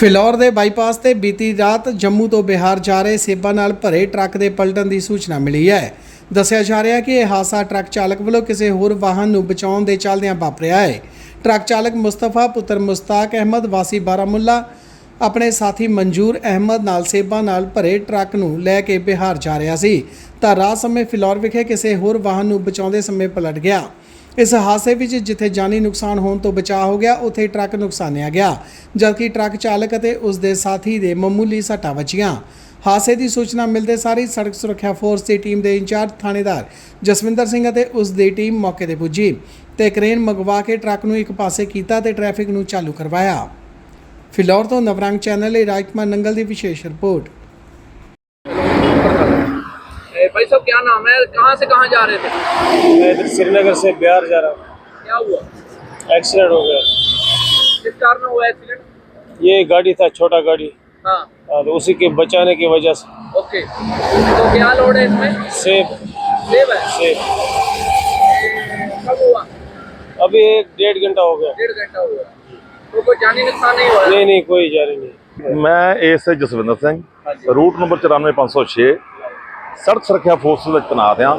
ਫਿਲੌਰ ਦੇ ਬਾਈਪਾਸ ਤੇ ਬੀਤੀ ਰਾਤ ਜੰਮੂ ਤੋਂ ਬਿਹਾਰ ਜਾ ਰਹੇ ਸੇਬਾਂ ਨਾਲ ਭਰੇ ਟਰੱਕ ਦੇ ਪਲਟਣ ਦੀ ਸੂਚਨਾ ਮਿਲੀ ਹੈ। ਦੱਸਿਆ ਜਾ ਰਿਹਾ ਕਿ ਇਹ ਹਾਦਸਾ ਟਰੱਕ ਚਾਲਕ ਵੱਲੋਂ ਕਿਸੇ ਹੋਰ ਵਾਹਨ ਨੂੰ ਬਚਾਉਣ ਦੇ ਚੱਲਦਿਆਂ ਵਾਪਰਿਆ ਹੈ। ਟਰੱਕ ਚਾਲਕ ਮੁਸਤਫਾ ਪੁੱਤਰ ਮੁਸਤਾਕ ਅਹਿਮਦ, ਵਾਸੀ ਬਾਰਾਮੁੱਲਾ, ਆਪਣੇ ਸਾਥੀ ਮਨਜੂਰ ਅਹਿਮਦ ਨਾਲ ਸੇਬਾਂ ਨਾਲ ਭਰੇ ਟਰੱਕ ਨੂੰ ਲੈ ਕੇ ਬਿਹਾਰ ਜਾ ਰਿਹਾ ਸੀ। ਤਾਂ ਰਾਹ ਸਮੇਂ ਫਿਲੌਰ ਵਿਖੇ ਕਿਸੇ ਹੋਰ ਵਾਹਨ ਨੂੰ ਬਚਾਉਂਦੇ ਸਮੇਂ ਪਲਟ ਗਿਆ। ਇਸ ਹਾਦਸੇ ਵਿੱਚ ਜਿੱਥੇ ਜਾਨੀ ਨੁਕਸਾਨ ਹੋਣ ਤੋਂ ਬਚਾਅ ਹੋ ਗਿਆ, ਉੱਥੇ ਟਰੱਕ ਨੁਕਸਾਨਿਆ ਗਿਆ। ਜਦਕਿ ਟਰੱਕ ਚਾਲਕ ਅਤੇ ਉਸ ਦੇ ਸਾਥੀ ਦੇ ਮਾਮੂਲੀ ਸੱਟਾਂ ਵੱਜੀਆਂ। ਹਾਦਸੇ ਦੀ ਸੂਚਨਾ ਮਿਲਦੇ ਸਾਰੀ ਸੜਕ ਸੁਰੱਖਿਆ ਫੋਰਸ ਦੀ ਟੀਮ ਦੇ ਇੰਚਾਰਜ ਥਾਣੇਦਾਰ ਜਸਵਿੰਦਰ ਸਿੰਘ ਅਤੇ ਉਸ ਦੀ ਟੀਮ ਮੌਕੇ ਤੇ ਪੁੱਜੀ ਤੇ ਕ੍ਰੇਨ ਮੰਗਵਾ ਕੇ ਟਰੱਕ ਨੂੰ ਇੱਕ ਪਾਸੇ ਕੀਤਾ ਤੇ ਟ੍ਰੈਫਿਕ ਨੂੰ ਚਾਲੂ ਕਰਵਾਇਆ। ਫਿਲੌਰ ਤੋਂ ਨਵਰੰਗ ਚੈਨਲ ਲਈ ਰਾਜਕੁਮਾਰ ਨੰਗਲ ਦੀ ਵਿਸ਼ੇਸ਼ ਰਿਪੋਰਟ। भाई साहब क्या नाम है? कहाँ से कहाँ जा रहे थे? मैं इधर श्रीनगर से बिहार जा रहा हूँ। क्या हुआ? एक्सीडेंट हो गया। किस कार में हुआ एक्सीडेंट ये गाड़ी था छोटा गाड़ी। हाँ।, हाँ। तो उसी के बचाने की वजह से। ओके। तो क्या लोड है इसमें? सेब। सेब है? सेब। कब हुआ? अभी एक डेढ़ घंटा हो गया। डेढ़ घंटा हो गया तो कोई जानी नुकसान नहीं हुआ? नहीं नहीं कोई जानी नहीं। मैं एस जसविंदर सिंह हाँ रूट नंबर चौरानवे पाँच सौ छः ਸੜਕ ਸੁਰੱਖਿਆ ਫੋਰਸ ਦਾ ਤਨਾਤ ਆ।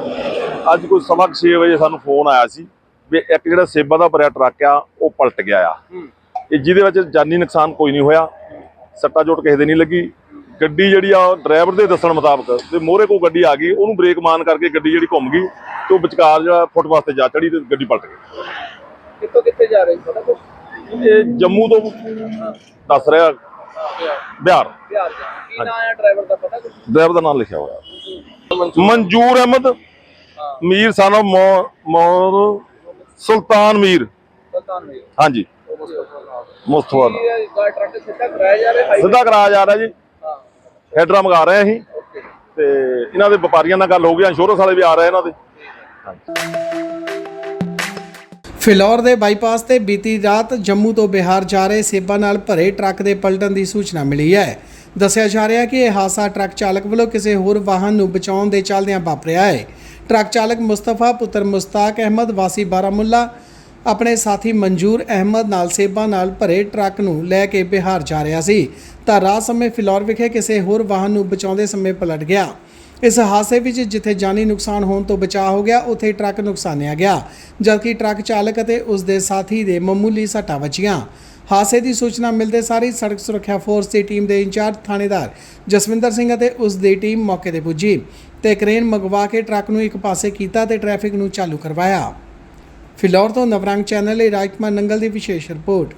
ਅੱਜ ਕੋਈ ਸਵਾ 6 ਵਜੇ ਸਾਨੂੰ ਫੋਨ ਆਇਆ ਸੀ ਵੀ ਇੱਕ ਜਿਹੜਾ ਸੇਬਾਂ ਦਾ ਭਰਿਆ ਟਰੱਕ ਆ ਉਹ ਪਲਟ ਗਿਆ ਆ। ਇਹ ਜਿਹਦੇ ਵਿੱਚ ਜਾਨੀ ਨੁਕਸਾਨ ਕੋਈ ਨਹੀਂ ਹੋਇਆ। ਸੱਟਾ ਜੋਟ ਕਿਸੇ ਦੇ ਨਹੀਂ ਲੱਗੀ। ਗੱਡੀ ਜਿਹੜੀ ਆ ਡਰਾਈਵਰ ਦੇ ਦੱਸਣ ਮੁਤਾਬਕ ਤੇ ਮੋਹਰੇ ਕੋ ਗੱਡੀ ਆ ਗਈ ਉਹਨੂੰ ਬ੍ਰੇਕ ਮਾਨ ਕਰਕੇ ਗੱਡੀ ਜਿਹੜੀ ਘੁੰਮ ਗਈ ਤੇ ਉਹ ਵਿਚਕਾਰ ਜਿਹੜਾ ਫੁੱਟਪਾਥ ਤੇ ਜਾ ਚੜੀ ਤੇ ਗੱਡੀ ਪਲਟ ਗਈ। ਕਿੱਥੋਂ ਕਿੱਥੇ ਜਾ ਰਹੀ ਪਤਾ ਕੁਝ ਇਹ ਜੰਮੂ ਤੋਂ ਦੱਸ ਰਿਹਾ ਬਿਹਾਰ। ਬਿਹਾਰ। ਕੀ ਨਾਮ ਹੈ ਡਰਾਈਵਰ ਦਾ ਪਤਾ ਕੁਝ ਡਰਾਈਵਰ ਦਾ ਨਾਮ ਲਿਖਿਆ ਹੋਇਆ। ਮਨਜੂਰ ਅਹਿਮਦ ਮੀਰ ਸਾਨੋ ਮੌਰ ਸੁਲਤਾਨ ਮੀਰ। ਹਾਂਜੀ। ਮੁਸਤਫਾ ਟਰੱਕ ਸਿੱਧਾ ਕਰਾਇਆ ਜਾ ਰਿਹਾ ਜੀ ਹੈਡਰਾ ਮੰਗਾ ਰਹੇ ਅਸੀਂ। ਤੇ ਇਹਨਾਂ ਦੇ ਵਪਾਰੀਆਂ ਨਾਲ ਗੱਲ ਹੋ ਗਈ ਇੰਸ਼ੋਰੈਂਸ ਵਾਲੇ ਵੀ ਆ ਰਹੇ ਇਹਨਾਂ ਦੇ। ਫਿਲੌਰ ਦੇ ਬਾਈਪਾਸ ਤੇ ਬੀਤੀ ਰਾਤ ਜੰਮੂ ਤੋਂ ਬਿਹਾਰ ਜਾ ਰਹੇ ਸੇਬਾਂ ਨਾਲ ਭਰੇ ਟਰੱਕ ਦੇ ਪਲਟਣ ਦੀ ਸੂਚਨਾ ਮਿਲੀ ਹੈ। ਦੱਸਿਆ ਜਾ ਰਿਹਾ ਕਿ ਇਹ ਹਾਦਸਾ ਟਰੱਕ ਚਾਲਕ ਵੱਲੋਂ ਕਿਸੇ ਹੋਰ ਵਾਹਨ ਨੂੰ ਬਚਾਉਣ ਦੇ ਚੱਲਦਿਆਂ ਵਾਪਰਿਆ ਹੈ। ਟਰੱਕ ਚਾਲਕ ਮੁਸਤਫਾ ਪੁੱਤਰ ਮੁਸਤਾਕ ਅਹਿਮਦ, ਵਾਸੀ ਬਾਰਾਮੁੱਲਾ, ਆਪਣੇ ਸਾਥੀ ਮਨਜੂਰ ਅਹਿਮਦ ਨਾਲ ਸੇਬਾਂ ਨਾਲ ਭਰੇ ਟਰੱਕ ਨੂੰ ਲੈ ਕੇ ਬਿਹਾਰ ਜਾ ਰਿਹਾ ਸੀ। ਤਾਂ ਰਾਹ ਸਮੇਂ ਫਿਲੌਰ ਵਿਖੇ ਕਿਸੇ ਹੋਰ ਵਾਹਨ ਨੂੰ ਬਚਾਉਂਦੇ ਸਮੇਂ ਪਲਟ ਗਿਆ। ਇਸ ਹਾਦਸੇ ਵਿੱਚ ਜਿੱਥੇ ਜਾਨੀ ਨੁਕਸਾਨ ਹੋਣ ਤੋਂ ਬਚਾਅ ਹੋ ਗਿਆ, ਉੱਥੇ ਟਰੱਕ ਨੁਕਸਾਨਿਆ ਗਿਆ। ਜਦਕਿ ਟਰੱਕ ਚਾਲਕ ਅਤੇ ਉਸ ਦੇ ਸਾਥੀ ਦੇ ਮਾਮੂਲੀ ਸੱਟਾਂ ਵੱਜੀਆਂ। ਹਾਦਸੇ ਦੀ ਸੂਚਨਾ ਮਿਲਦੇ ਸਾਰ ਹੀ ਸੜਕ ਸੁਰੱਖਿਆ ਫੋਰਸ ਦੀ ਟੀਮ ਦੇ ਇੰਚਾਰਜ ਥਾਣੇਦਾਰ ਜਸਵਿੰਦਰ ਸਿੰਘ ਅਤੇ ਉਸ ਦੀ ਟੀਮ ਮੌਕੇ ਤੇ ਪੁੱਜੀ ਤੇ ਕ੍ਰੇਨ ਮੰਗਵਾ ਕੇ ਟਰੱਕ ਨੂੰ ਇੱਕ ਪਾਸੇ ਕੀਤਾ ਤੇ ਟ੍ਰੈਫਿਕ ਨੂੰ ਚਾਲੂ ਕਰਵਾਇਆ। ਫਿਲੌਰ ਤੋਂ ਨਵਰੰਗ ਚੈਨਲ ਲਈ ਰਾਜਕੁਮਾਰ ਨੰਗਲ ਦੀ ਵਿਸ਼ੇਸ਼ ਰਿਪੋਰਟ।